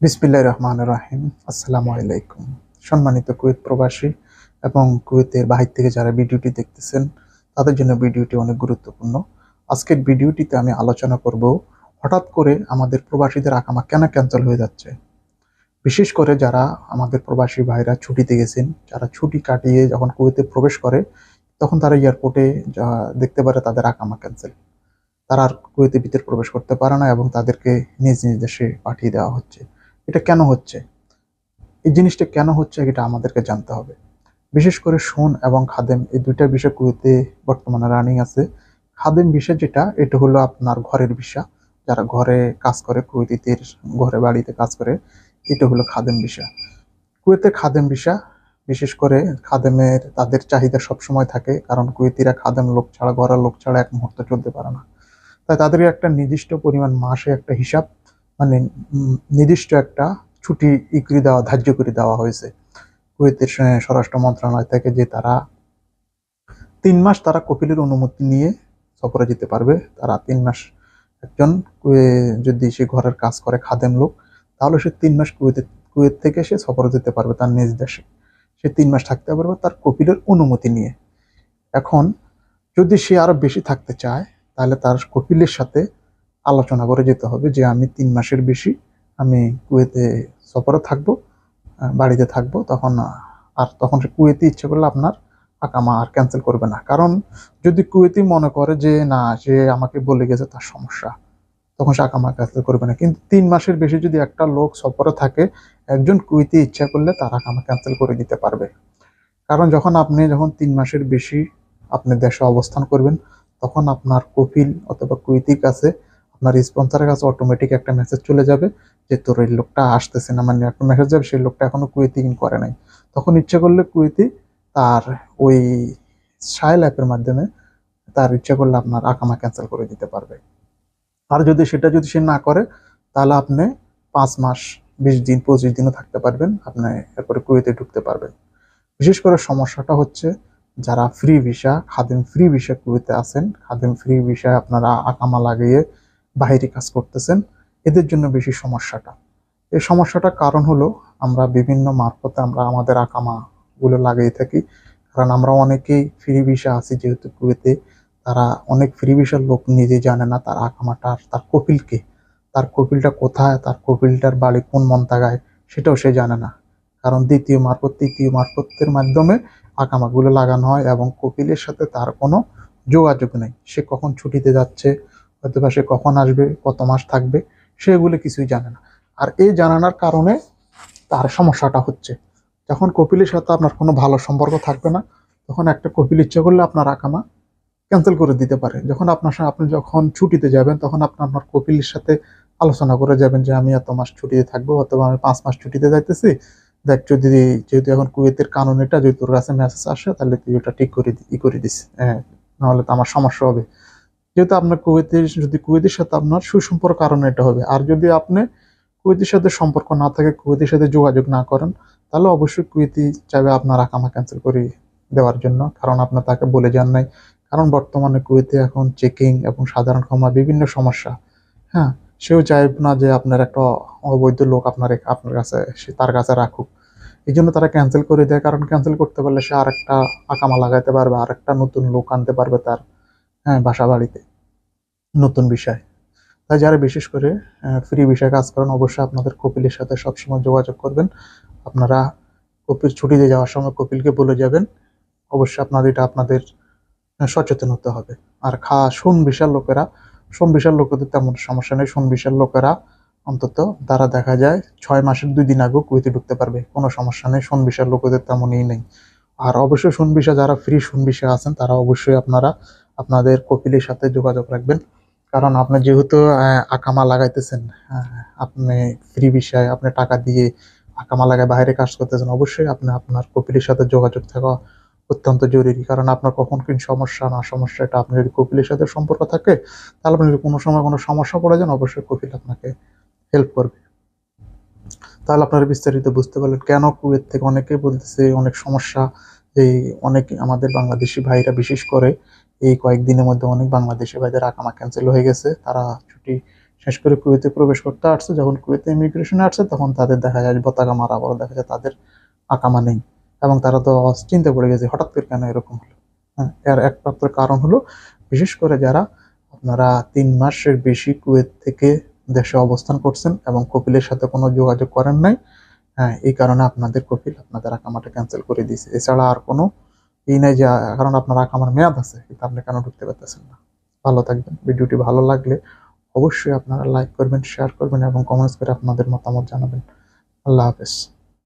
বিসমিল্লাহ রহমান রাহিম। আসসালামু আলাইকুম। সম্মানিত কুয়েত প্রবাসী এবং কুয়েতের বাহির থেকে যারা ভিডিওটি দেখতেছেন, তাদের জন্য ভিডিওটি অনেক গুরুত্বপূর্ণ। আজকের ভিডিওটিতে আমি আলোচনা করব হঠাৎ করে আমাদের প্রবাসীদের আকামা কেন ক্যান্সেল হয়ে যাচ্ছে? বিশেষ করে যারা আমাদের প্রবাসী ভাইরা ছুটিতে গেছেন, যারা ছুটি কাটিয়ে যখন কুয়েতে প্রবেশ করে, তখন তারা এয়ারপোর্টে যা দেখতে পারে তাদের আকামা ক্যান্সেল। তারা আর কুয়েতে ভিতরে প্রবেশ করতে পারে না এবং তাদেরকে নিজ নিজ দেশে পাঠিয়ে দেওয়া হচ্ছে। এটা কেন হচ্ছে? এই জিনিসটা কেন হচ্ছে এটা আমাদেরকে জানতে হবে। বিশেষ করে সোন এবং খাদেম এই দুইটা বিষয় কুয়েতে বর্তমানে রানিং আছে। খাদেম বিষয় যেটা, এটা হলো আপনার ঘরের বিষয়। যারা ঘরে কাজ করে, কুয়েতিদের ঘরে বাড়িতে কাজ করে, এটা হলো খাদেম বিষয়। কুয়েতে খাদেম বিষয়, বিশেষ করে খাদেমের তাদের চাহিদা সবসময় থাকে, কারণ কুয়েতিরা খাদেম লোক ছাড়া, ঘরের লোক ছাড়া এক মুহূর্ত চলতে পারে না। তাই তাদের একটা নির্দিষ্ট পরিমাণ মাসে একটা হিসাব মানে নির্দিষ্ট একটা ছুটি ই করে দেওয়া, ধার্য করে দেওয়া হয়েছে। কুয়েতের স্বরাষ্ট্র মন্ত্রণালয় থেকে যে তারা তিন মাস তারা কপিলের অনুমতি নিয়ে সফরে যেতে পারবে। তারা তিন মাস একজন যদি সে ঘরের কাজ করে খাদেম লোক, তাহলে সে তিন মাস কুয়েতে, কুয়েত থেকে সে সফরে যেতে পারবে তার নিজ দেশে। সে তিন মাস থাকতে পারবে তার কপিলের অনুমতি নিয়ে। এখন যদি সে আরও বেশি থাকতে চায়, তাহলে তার কপিলের সাথে আলোচনা করে যেতে হবে যে আমি তিন মাসের বেশি আমি কুয়েতে সফরে থাকব বাড়িতে থাকব, তখন আর তখন সে কুয়েতে ইচ্ছে করলে আপনার আকামা আর ক্যান্সেল করবে না। কারণ যদি কুয়েতি মনে করে যে না, সে আমাকে বলে গেছে তার সমস্যা, তখন সে আকামা ক্যান্সেল করবে না। কিন্তু তিন মাসের বেশি যদি একটা লোক সফরে থাকে, একজন কুয়েতি ইচ্ছা করলে তার আকামা ক্যান্সেল করে দিতে পারবে। কারণ যখন আপনি যখন তিন মাসের বেশি আপনি দেশে অবস্থান করবেন, তখন আপনার কপিল অথবা কুয়েতির কাছে আপনার স্পন্সরের কাছে অটোমেটিক একটা মেসেজ চলে যাবে যে, তোর এই লোকটা আসতেছে না। মানে একটা মেসেজ যাবে, সেই লোকটা এখনও কুয়েতি ইন করে নাই। তখন ইচ্ছে করলে কুয়েতি তার ওই সাইল অ্যাপের মাধ্যমে তার ইচ্ছা করলে আপনার আকামা ক্যান্সেল করে দিতে পারবে। আর যদি সেটা যদি সে না করে, তাহলে আপনি পাঁচ মাস, বিশ দিন, পঁচিশ দিনও থাকতে পারবেন। আপনি এরপরে কুয়েতে ঢুকতে পারবেন। বিশেষ করে সমস্যাটা হচ্ছে যারা ফ্রি ভিসা খাদিম ফ্রি ভিসা কুয়েতে আছেন, খাদিম ফ্রি ভিসায় আপনারা আকামা লাগিয়ে বাইরে কাজ করতেছেন, এদের জন্য বেশি সমস্যাটা। এই সমস্যাটার কারণ হলো আমরা বিভিন্ন মারফতে আমরা আমাদের আকামা গুলো লাগিয়ে থাকি। কারণ আমরা অনেকেই ফ্রি ভিসা আছি যেহেতু কুয়েতে, তারা অনেক ফ্রি ভিসার লোক নিজে জানে না তার আকামাটা তার কপিলকে। তার কপিলটা কোথায়, তার কপিলটার বাড়ি কোন মন্তাগায়, সেটাও সে জানে না। কারণ দ্বিতীয় মারফত, তৃতীয় মারফতের মাধ্যমে আকামাগুলো লাগানো হয় এবং কপিলের সাথে তার কোনো যোগাযোগ নেই। সে কখন ছুটিতে যাচ্ছে অথবা সে কখন আসবে, কত মাস থাকবে সেগুলো কিছুই জানে না। আর এই জানানোর কারণে তার সমস্যাটা হচ্ছে। যখন কপিলের সাথে আপনার কোনো ভালো সম্পর্ক থাকবে না, তখন একটা কপিল ইচ্ছে করলে আপনার আকামা ক্যান্সেল করে দিতে পারে। যখন আপনার সাথে আপনি যখন ছুটিতে যাবেন, তখন আপনি, আপনার কপিলের সাথে আলোচনা করে যাবেন যে, আমি এত মাস ছুটিতে থাকব, অথবা আমি পাঁচ মাস ছুটিতে যাইতেছি। দেখ, যদি যেহেতু এখন কুয়েতের কানুন এটা, যদি তোর কাছে মেসেজ আসে, তাহলে তুই ওটা ঠিক করে ই করে দিস। হ্যাঁ নাহলে তো আমার সমস্যা হবে। যেহেতু আপনার কুয়েতের, যদি কুয়েতের সাথে আপনার সুসম্পর্ক, কারণে এটা হবে। আর যদি আপনি কুয়েতের সাথে সম্পর্ক না থাকে, কুয়েতের সাথে যোগাযোগ না করেন, তাহলে অবশ্যই কুয়েতি চাইবে আপনার আকামা ক্যান্সেল করে দেওয়ার জন্য, কারণ আপনার তাকে বলে যান নাই। কারণ বর্তমানে কুয়েতে এখন চেকিং এবং সাধারণ ক্ষমা বিভিন্ন সমস্যা। হ্যাঁ সেও চাইবে না যে আপনার একটা অবৈধ লোক আপনার আপনার কাছে সে তার কাছে রাখুক। এই জন্য তারা ক্যান্সেল করে দেয়, কারণ ক্যান্সেল করতে পারলে সে আরেকটা আকামা লাগাইতে পারবে, আরেকটা নতুন লোক আনতে পারবে তার। হ্যাঁ বাসা বাড়িতে নতুন বিষয়। তাই যারা বিশেষ করে ফ্রি বিষয়ে কাজ করেন, অবশ্যই আপনাদের কপিলের সাথে সবসময় যোগাযোগ করবেন। আপনারা কপিল ছুটিতে যাওয়ার সময় কপিলকে বলে যাবেন। অবশ্যই আপনাদের এটা আপনাদের সচেতন হতে হবে। আর খা, সোন বিশাল লোকেরা, সোন বিশাল লোকেদের তেমন সমস্যা নেই। সোন বিশাল লোকেরা অন্তত তারা দেখা যায়, ছয় মাসের দুই দিন আগেও কুয়েতে ঢুকতে পারবে। কোনো সমস্যা নেই, সোন বিশাল লোকেদের তেমনই নেই। আর অবশ্যই সোন বিষা, যারা ফ্রি সোন বিষা আছেন, তারা অবশ্যই আপনারা আপনাদের কপিলের সাথে যোগাযোগ রাখবেন। কারণ আপনি যেহেতু আকামা লাগাইতেছেন আপনি ফ্রি বিষয় আপনি টাকা দিয়ে আকামা লাগায় বাইরে কাজ করতেছেন, অবশ্যই আপনি আপনার কপিলের সাথে যোগাযোগ থাকা অত্যন্ত জরুরি। কারণ আপনার কখন কি সমস্যা, না সমস্যা, এটা আপনি যদি কপিলের সাথে সম্পর্ক থাকে, তাহলে আপনি যদি কোনো সময় কোনো সমস্যা পড়ে যান, অবশ্যই কপিল আপনাকে হেল্প করবে। তাহলে আপনারা বিস্তারিত বুঝতে পারলেন কেন কুয়েত থেকে অনেকে বলতেছে, অনেক সমস্যা, এই অনেক আমাদের বাংলাদেশি ভাইরা বিশেষ করে এই কয়েকদিনের মধ্যে অনেক বাংলাদেশি ভাইদের আকামা ক্যান্সেল হয়ে গেছে। তারা ছুটি শেষ করে কুয়েতে প্রবেশ করতে আসছে। যখন কুয়েতে ইমিগ্রেশনে আসছে, তখন তাদের দেখা যায় পতাকা মারা বড় দেখা যায় তাদের আকামা নেই। এবং তারা তো চিন্তা পড়ে গেছে, হঠাৎ করে কেন এরকম হলো? হ্যাঁ এর একমাত্র কারণ হলো, বিশেষ করে যারা আপনারা তিন মাসের বেশি কুয়েত থেকে দেশে অবস্থান করছেন এবং কপিলের সাথে কোনো যোগাযোগ করেন নাই হ্যাঁ এই কারণে আপনাদের কপিল আপনাদের আকামাটা ক্যান্সেল করে দিয়েছে। এছাড়া আর কোনো ই নাই যে, কারণ আপনার আমার মেয়াদ আছে, কিন্তু আপনি কেন ঢুকতে পারতেছেন না? ভালো থাকবেন। ভিডিওটি ভালো লাগলে অবশ্যই আপনারা লাইক করবেন শেয়ার করবেন এবং কমেন্টস করে আপনাদের মতামত জানাবেন। আল্লাহ হাফেজ।